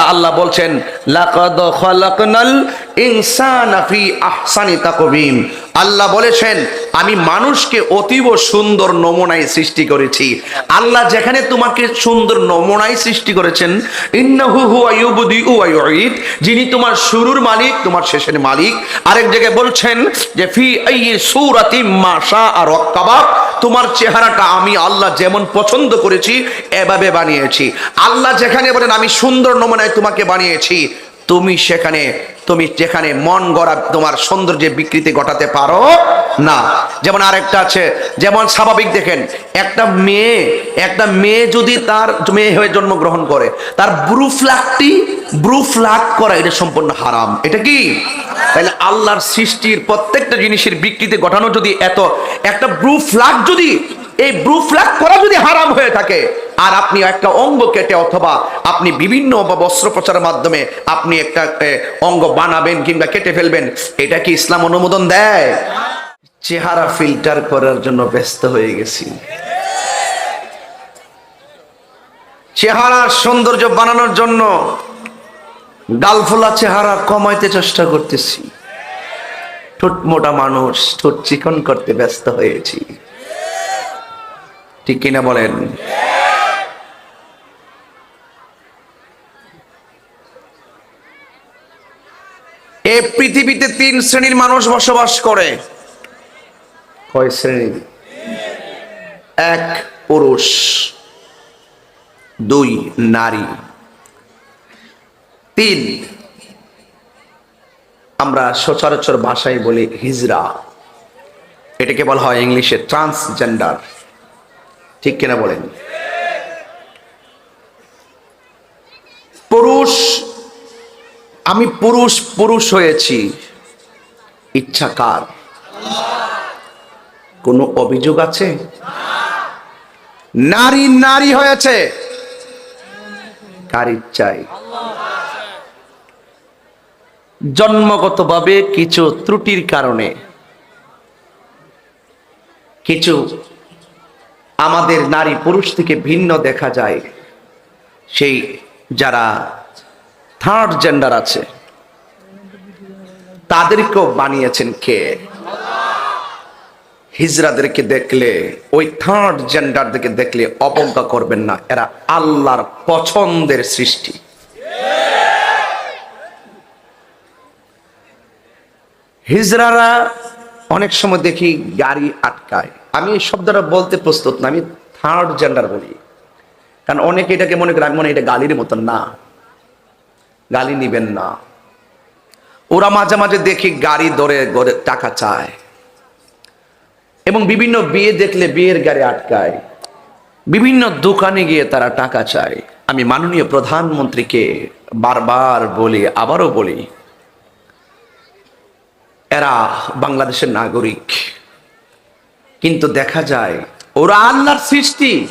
আল্লাহ বলছেন, লাকাদ খালাকনাল ইনসানা ফি আহসানি তাকবীম আল্লাহ বলেছেন, আমি মানুষকে অতীব সুন্দর নমুনায় সৃষ্টি করেছি। আল্লাহ যেখানে তোমাকে সুন্দর নমুনায় সৃষ্টি করেছেন, ইন্নাহু হুয়া ইউবদিউ ওয়া ইউঈদ। যিনি তোমার শুরুর মালিক, তোমার শেষের মালিক। আরেক জায়গায় বলছেন যে, ফি আইয়ি সূরাতিম মা শাআ রাক্কাবা তোমার চেহারাটা আমি আল্লাহ যেমন পছন্দ করেছি, এভাবে বানিয়েছি। আল্লাহ যেখানে বলেন, আমি সুন্দর নমুনায় তোমাকে বানিয়েছি। তুমি সেখানে, তুমি যেখানে মন গড়া তোমার সৌন্দর্যে বিকৃতি ঘটাতে পারো না। যেমন আরেকটা আছে, যেমন স্বাভাবিক দেখেন, একটা মেয়ে একটা মেয়ে যদি তার মেয়ে হয়ে জন্মগ্রহণ করে, তার ব্রু ফ্ল্যাগটি ব্রু ফ্ল্যাগ করা এটা সম্পূর্ণ হারাম। এটা কি? তাহলে আল্লাহর সৃষ্টির প্রত্যেকটা জিনিসের বিকৃতি ঘটানো যদি এত, একটা ব্রু ফ্ল্যাগ যদি, এই ব্রু ফ্ল্যাগ করা যদি হারাম হয়ে থাকে, আর আপনি একটা অঙ্গ কেটে অথবা আপনি বিভিন্ন বস্ত্র প্রচারের মাধ্যমে আপনি একটা অঙ্গ বানাবেন কিংবা কেটে ফেলবেন, এটা কি ইসলাম অনুমোদন দেয়? চেহারা ফিল্টার করার জন্য ব্যস্ত হয়ে গেছি। চেহারার সৌন্দর্য বানানোর জন্য গালফোলা চেহারা কমাইতে চেষ্টা করতেছি। ঠোঁট মোটা মানুষ, ঠোঁট চিকন করতে ব্যস্ত হয়েছি। ঠিক কিনা বলেন? এ পৃথিবীতে তিন শ্রেণির মানুষ বসবাস করে। কয় শ্রেণি? এক পুরুষ, দুই নারী। তিন। আমরা সচরাচর ভাষায় বলি হিজরা। এটাকে বলা হয় ইংলিশে ট্রান্সজেন্ডার ঠিক কিনা বলেন? পুরুষ, আমি পুরুষ পুরুষ হয়েছি। ইচ্ছা কার? কোনো অভিযোগ আছে? নারী নারী হয়েছে। কার ইচ্ছায় জন্মগতভাবে কিছু ত্রুটির কারণে কিছু আমাদের নারী পুরুষ থেকে ভিন্ন দেখা যায়। সেই যারা থার্ড জেন্ডার আছে, তাদেরকেও বানিয়েছেন কে? হিজরাদেরকে দেখলে, ওই থার্ড জেন্ডারদেরকে দেখলে অবজ্ঞা করবেন না। এরা আল্লাহর পছন্দের সৃষ্টি। হিজরারা অনেক সময় দেখি গাড়ি আটকায়। আমি এই শব্দটা বলতে প্রস্তুত না, আমি থার্ড জেন্ডার বলি। কারণ অনেকে এটাকে মনে করে মনে এটা গালির মতন, না। গালি নিবেন না। ওরা মাঝে মাঝে দেখি গাড়ি ধরে গড়ে টাকা চায়। এবং বিভিন্ন বিয়ে দেখলে বিয়ের গাড়ি আটকায়। বিভিন্ন দোকানে গিয়ে তারা টাকা চায়। আমি মাননীয় প্রধানমন্ত্রীকে বারবার বলি, আবারও বলি এরা বাংলাদেশের নাগরিক। কিন্তু দেখা যায়, ওরা আল্লাহর সৃষ্টি।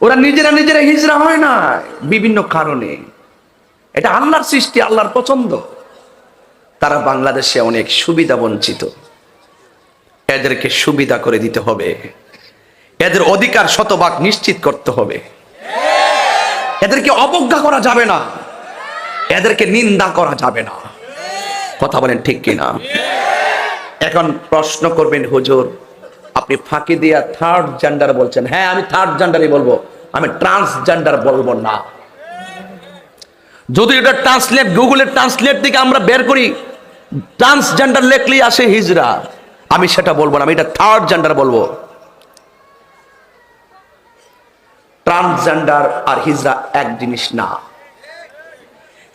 ওরা নিজেরা নিজেরা হিজরা হয় না, বিভিন্ন কারণে। এটা আল্লাহর সৃষ্টি, আল্লাহর পছন্দ। তারা বাংলাদেশে অনেক সুবিধা বঞ্চিত। এদেরকে সুবিধা করে দিতে হবে। এদের অধিকার শতভাগ নিশ্চিত করতে হবে। এদেরকে অবজ্ঞা করা যাবে না। এদেরকে নিন্দা করা যাবে না। কথা বলেন ঠিক কিনা? এখন প্রশ্ন করবেন, হুজুর, আপনি ফাঁকি দিয়া থার্ড জেন্ডার বলছেন। হ্যাঁ আমি থার্ড জেন্ডারই বলব। আমি ট্রান্সজেন্ডার বলব না। যদি এটা ট্রান্সলেট গুগলের ট্রান্সলেট থেকে আমরা বের করি ট্রান্সজেন্ডার লেখলেই আসে হিজরা। আমি সেটা বলব না, আমি এটা থার্ড জেন্ডার বলব। ট্রান্সজেন্ডার আর হিজরা এক জিনিস না।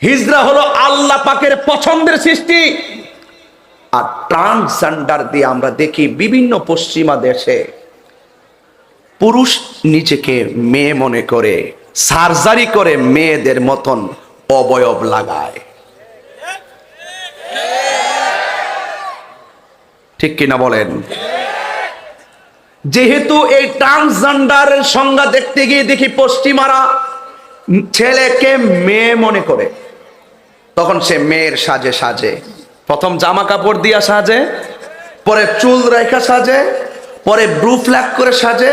হিজরা হলো আল্লাহ পাকের পছন্দের সৃষ্টি। আর ট্রান্সজেন্ডার দিয়ে আমরা দেখি বিভিন্ন পশ্চিমা দেশে পুরুষ নিজেকে মেয়ে মনে করে, সার্জারি করে মেয়েদের মতন অবয়ব লাগায়। ঠিক কিনা বলেন? যেহেতু এই ট্রান্সজেন্ডারের সংজ্ঞা দেখতে গিয়ে দেখি পশ্চিমারা ছেলেকে মেয়ে মনে করে তখন সে মেয়ের সাজে সাজে। প্রথম জামা কাপড় দিয়া সাজে, পরে চুল রেখা সাজে, পরে ব্রু ফ্ল্যাগ করে সাজে,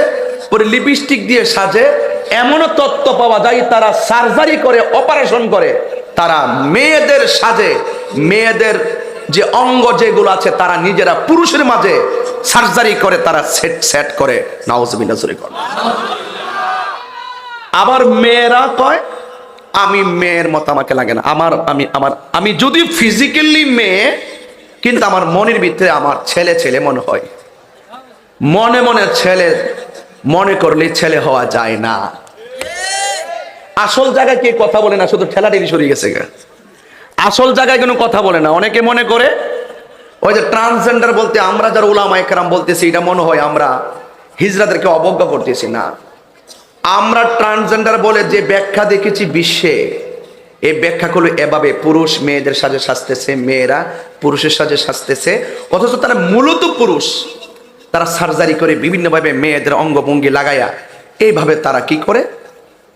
পরে লিপস্টিক দিয়ে সাজে। এমনও তত্ত্ব পাওয়া যায়, তারা সার্জারি করে, অপারেশন করে। তারা মেয়েদের সাজে। মেয়েদের যে অঙ্গ যেগুলো আছে, তারা নিজেরা পুরুষের মাঝে সার্জারি করে, তারা সেট সেট করে। নাউজবিল্লাহ, জোরে করে। আবার মেয়েরা কয় আমি মেয়ের মতো আমাকে লাগে না। আমার, আমি আমার, আমি যদি ফিজিক্যালি মেয়ে, কিন্তু আমার মনের ভিতরে আমার ছেলে ছেলে মনে হয়। মনে মনে ছেলে, মনে করলে ছেলে হওয়া যায় না। আসল জায়গায় কে কথা বলে না, শুধু ঠেলাঠেলি সরিয়ে গেছে। আসল জায়গায় কোনো কথা বলে না। অনেকে মনে করে, ওই যে ট্রান্সজেন্ডার বলতে আমরা যারা ওলামা একরাম বলতেছি, এটা মনে হয় আমরা হিজরাদেরকে অবজ্ঞা করতেছি না। আমরা ট্রান্সজেন্ডার বলে যে ব্যাখ্যা দেখেছি বিশ্বে, এই ব্যাখ্যাগুলো এভাবে পুরুষ মেয়েদের সাজে সাজতেছে, মেয়েরা পুরুষের সাজে সাজতেছে, অথচ তারা মূলত পুরুষ। তারা সার্জারি করে বিভিন্নভাবে মেয়েদের অঙ্গভঙ্গি লাগায়া, এইভাবে তারা কি করে?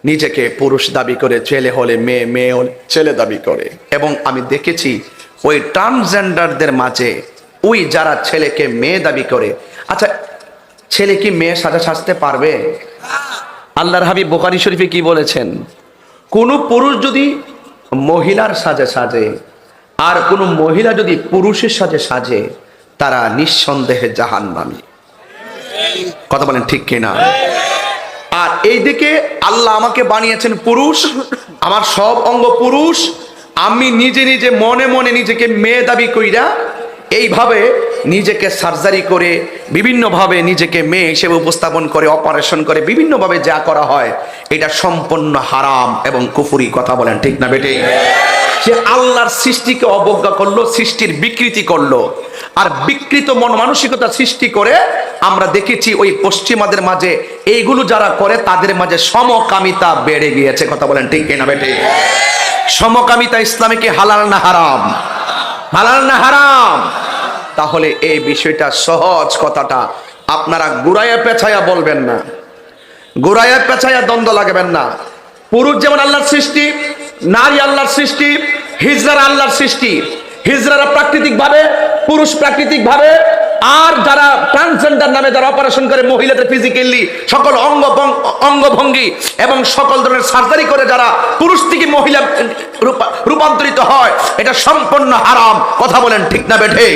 নিজেকে পুরুষ দাবি করে, ছেলে হলে মেয়ে মেয়ে হলে ছেলে দাবি করে। এবং আমি দেখেছি ওই ট্রান্সজেন্ডারদের মাঝে, ওই যারা ছেলেকে মেয়ে দাবি করে আচ্ছা ছেলে কি মেয়ে সাজা সাজতে পারবে? আল্লাহর হাবিব বোখারি শরীফে কি বলেছেন? কোন পুরুষ যদি মহিলার সাজে সাজে, আর কোন মহিলা যদি পুরুষের সাজে সাজে, তারা নিঃসন্দেহে জাহান নামি কথা বলেন ঠিক কিনা? আর এইদিকে আল্লাহ আমাকে বানিয়েছেন পুরুষ, আমার সব অঙ্গ পুরুষ, আমি নিজে নিজে মনে মনে নিজেকে মেয়ে দাবি কইরা এইভাবে নিজেকে সার্জারি করে, বিভিন্নভাবে নিজেকে মেয়ে হিসেবে উপস্থাপন করে অপারেশন করে, বিভিন্নভাবে যা করা হয়, এটা সম্পূর্ণ হারাম এবং কুফুরি কথা বলেন, ঠিক না বেটে সে আল্লাহর সৃষ্টিকে অবজ্ঞা করল, সৃষ্টির বিকৃতি করল। আর বিকৃত মন মানসিকতা সৃষ্টি করে আমরা দেখেছি ওই পশ্চিমাদের মাঝে, এইগুলো যারা করে তাদের মাঝে সমকামিতা বেড়ে গিয়েছে, কথা বলেন, ঠিক না বেটে সমকামিতা ইসলামে কি হালাল না হারাম? হালাল না হারাম? তাহলে এই বিষয়টা সহজ কথাটা আপনারা গুড়াইয়া পেছায়া বলবেন না। গোড়ায়া পেছায়া দ্বন্দ্ব লাগাবেন না। পুরুষ যেমন আল্লাহর সৃষ্টি, নারী আল্লাহর সৃষ্টি, হিজরার আল্লাহর সৃষ্টি, হিজরারা প্রাকৃতিক ভাবে পুরুষ প্রাকৃতিক ভাবে আর যারা ট্রান্সজেন্ডার নামে যারা অপারেশন করে, মহিলাদের ফিজিক্যালি সকল অঙ্গ অঙ্গভঙ্গি এবং সকল ধরনের সার্জারি করে যারা পুরুষ থেকে মহিলা রূপান্তরিত হয়, এটা সম্পূর্ণ হারাম। কথা বলেন ঠিক না বেঠে?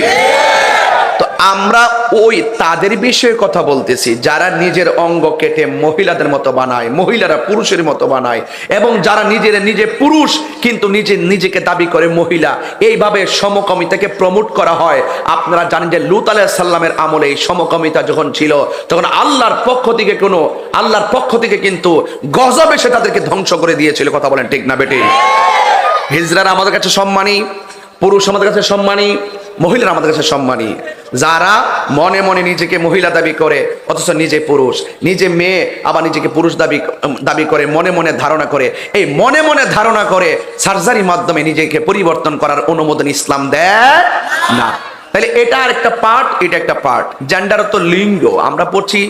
আমরা ওই তাদের বিষয়ে কথা বলতেছি, যারা নিজের অঙ্গ কেটে মহিলাদের মতো বানায়, মহিলারা পুরুষের মতো বানায়, এবং যারা নিজের নিজে পুরুষ, কিন্তু নিজে নিজেকে দাবি করে মহিলা, এইভাবে সমকামিতাকে প্রমোট করা হয়। আপনারা জানেন যে লুত সাল্লামের আমলে এই সমকামিতা যখন ছিল, তখন আল্লাহর পক্ষ থেকে কোনো, আল্লাহর পক্ষ থেকে কিন্তু গজব এসে তাদেরকে ধ্বংস করে দিয়েছিল। কথা বলেন ঠিক না বেটি? হিজরার আমাদের কাছে সম্মানী পুরুষ আমাদের কাছে সম্মানী, মহিলারা আমাদের কাছে সম্মানী। যারা মনে মনে নিজেকে মহিলা দাবি করে, অথচ নিজে পুরুষ, নিজে মেয়ে, আবার নিজেকে পুরুষ দাবি দাবি করে, মনে মনে ধারণা করে, এই মনে মনে ধারণা করে সার্জারির মাধ্যমে নিজেকে পরিবর্তন করার অনুমোদন ইসলাম দেয় না। তাহলে এটা আর একটা পার্ট, এটা একটা পার্ট। জেন্ডার তো লিঙ্গ, আমরা পড়ছি,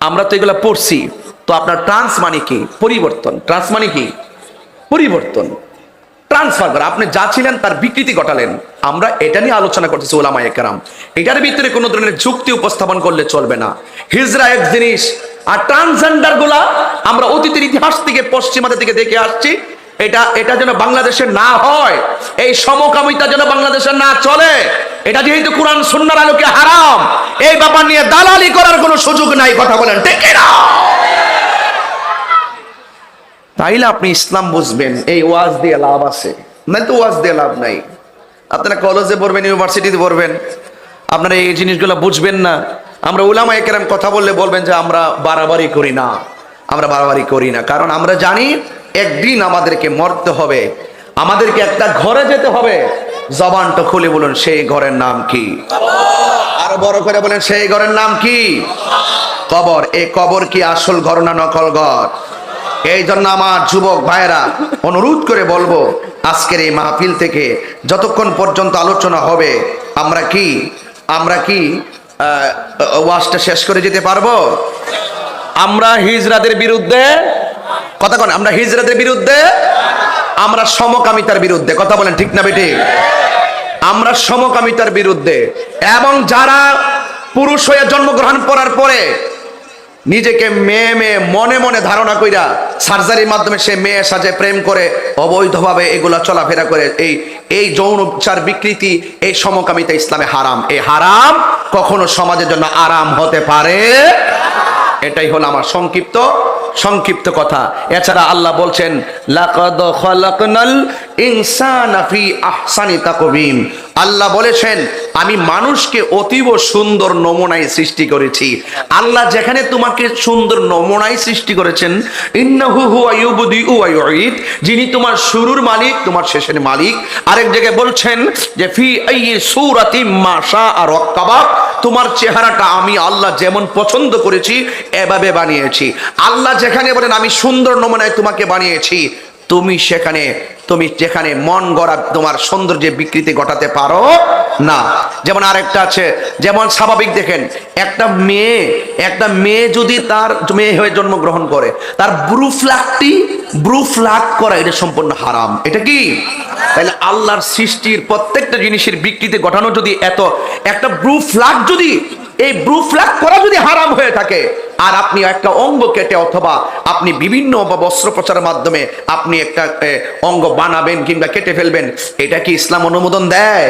আমরা তো এগুলো পড়ছি। তো আপনার ট্রান্স মানে কি? পরিবর্তন। ট্রান্স মানে কি? পরিবর্তন। ট্রান্সফার করা। আপনি যা ছিলেন তার বিকৃতি ঘটালেন। আমরা এটা নিয়ে আলোচনা করতেছি ওলামা একরাম এটার ভিতরে কোনো ধরনের যুক্তি উপস্থাপন করলে চলবে না। হিজরা এক জিনিস। আর ট্রান্সজেন্ডারগুলা আমরা অতীতের ইতিহাস থেকে, পশ্চিমাদের দিকে দেখে আসছি। এটা এটা যেন বাংলাদেশে না হয়, এই সমকামিতা যেন বাংলাদেশে না চলে। এটা যেহেতু কোরআন সুন্নার আলোকে হারাম, এই ব্যাপার নিয়ে দালালি করার কোনো সুযোগ নাই, কথা বলেন। ঠিক না তাইলে আপনি ইসলাম বুঝবেন, এই ওয়াজ দিয়ে লাভ আছে। নাই তো ওয়াজ দিয়ে লাভ নাই। আপনারা কলেজে পড়বেন ইউনিভার্সিটিতে পড়বেন, আপনারা এই জিনিসগুলো বুঝবেন না। আমরা উলামা একরাম কথা বললে বলবেন যে, আমরা বাড়াবাড়ি করি না, আমরা বাড়াবাড়ি করি না। কারণ আমরা জানি, একদিন আমাদেরকে মরতে হবে, আমাদেরকে একটা ঘরে যেতে হবে। জবানটা খুলে বলুন, সেই ঘরের নাম কি? আরও বড় করে বলেন, সেই ঘরের নাম কি? কবর, এই কবর কি আসল ঘর না নকল ঘর? এই জন্য আমার যুবক ভাইরা অনুরোধ করে বলব আজকের এই মাহফিল থেকে যতক্ষণ পর্যন্ত আলোচনা হবে আমরা কি আমরা কি আহ, ওয়াজটা শেষ করে যেতে পারব? আমরা হিজরাদের বিরুদ্ধে কথা বলেন আমরা হিজরাদের বিরুদ্ধে আমরা সমকামিতার বিরুদ্ধে কথা বলেন ঠিক না বেটি? আমরা সমকামিতার বিরুদ্ধে এবং যারা পুরুষ হয়ে জন্মগ্রহণ করার পরে নিজেকে মেয়ে মেয়ে মনে মনে ধারণা কইরা সার্জারির মাধ্যমে সে মেয়ে সাজে প্রেম করে অবৈধভাবে এগুলা চলাফেরা করে, এই এই যৌন উপচার বিকৃতি, এই সমকামিতা ইসলামে হারাম। এই হারাম কখনো সমাজের জন্য আরাম হতে পারে? এটাই হলো আমার সংক্ষিপ্ত সংক্ষিপ্ত কথা। এছাড়া আল্লাহ বলছেন, লাকাদ খালাকনাল ইনসানা ফি আহসানি তাকবীম আল্লাহ বলেছেন, আমি মানুষকে অতীব সুন্দর নমুনায় সৃষ্টি করেছি। আল্লাহ যেখানে তোমাকে সুন্দর নমুনায় সৃষ্টি করেছেন যিনি তোমার শুরুর মালিক, তোমার শেষের মালিক। আরেক জায়গায় বলছেন যে, ফি আইয়ি সূরাতিম মা শাআ রাক্কাবাক তোমার চেহারাটা আমি আল্লাহ যেমন পছন্দ করেছি, এভাবে বানিয়েছি। আল্লাহ যেখানে বলেন, আমি সুন্দর নমুনায় তোমাকে বানিয়েছি। তুমি সেখানে, তুমি যেখানে মন গড়া তোমার সৌন্দর্যের বিকৃতি ঘটাতে পারো না। যেমন আরেকটা আছে, যেমন স্বাভাবিক দেখেন, একটা মেয়ে একটা মেয়ে যদি তার মেয়ে হয়ে জন্মগ্রহণ করে, তার ব্রু ফ্ল্যাগটি ব্রু করা এটা সম্পূর্ণ হারাম। এটা কি? তাহলে আল্লাহর সৃষ্টির প্রত্যেকটা জিনিসের বিকৃতি ঘটানো যদি এত, একটা ব্রু যদি, এই ব্রু ফ্ল্যাগ করা যদি হারাম থাকে। আর আপনি একটা অঙ্গ কেটে অথবা আপনি বিভিন্ন বস্ত্র প্রচারের মাধ্যমে আপনি একটা অঙ্গ বানাবেন কিংবা কেটে ফেলবেন, এটা কি ইসলাম অনুমোদন দেয়?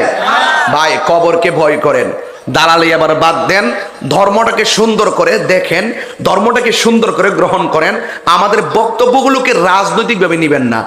ভাই, কবরকে ভয় করেন। দালালি আবার বাদ দেন, ধর্মটাকে সুন্দর করে দেখেন, ধর্মটাকে সুন্দর করে গ্রহণ করেন। আমাদের বক্তব্যগুলোকে রাজনৈতিকভাবে নিবেন না।